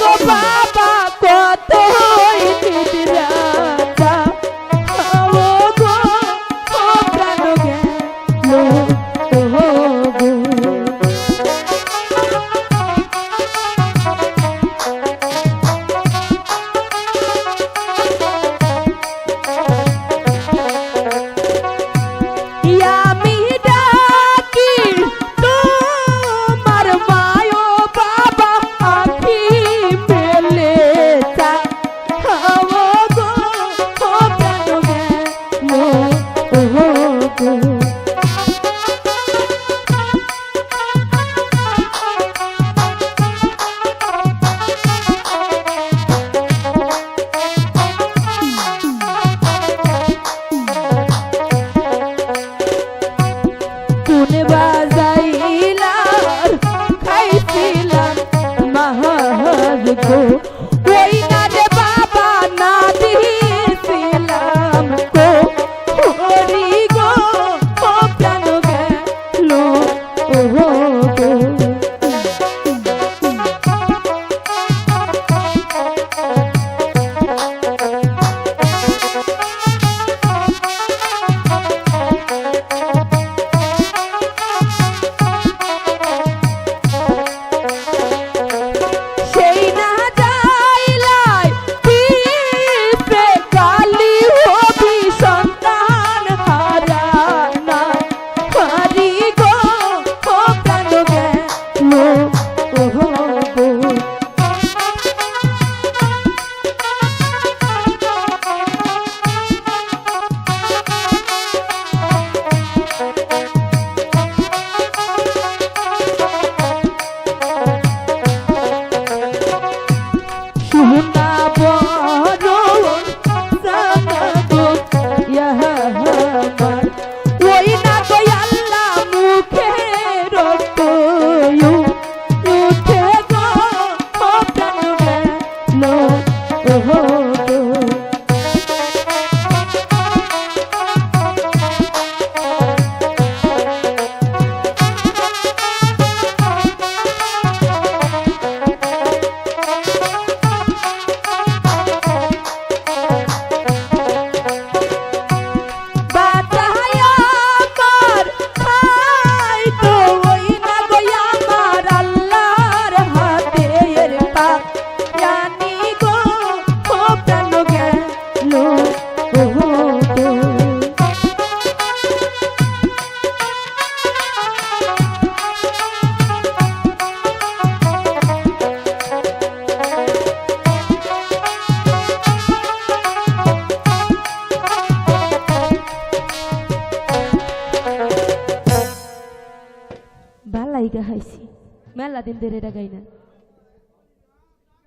গো বাবা কত 可 গাইগা হাইছি। মেলা দিন ধরে গাই না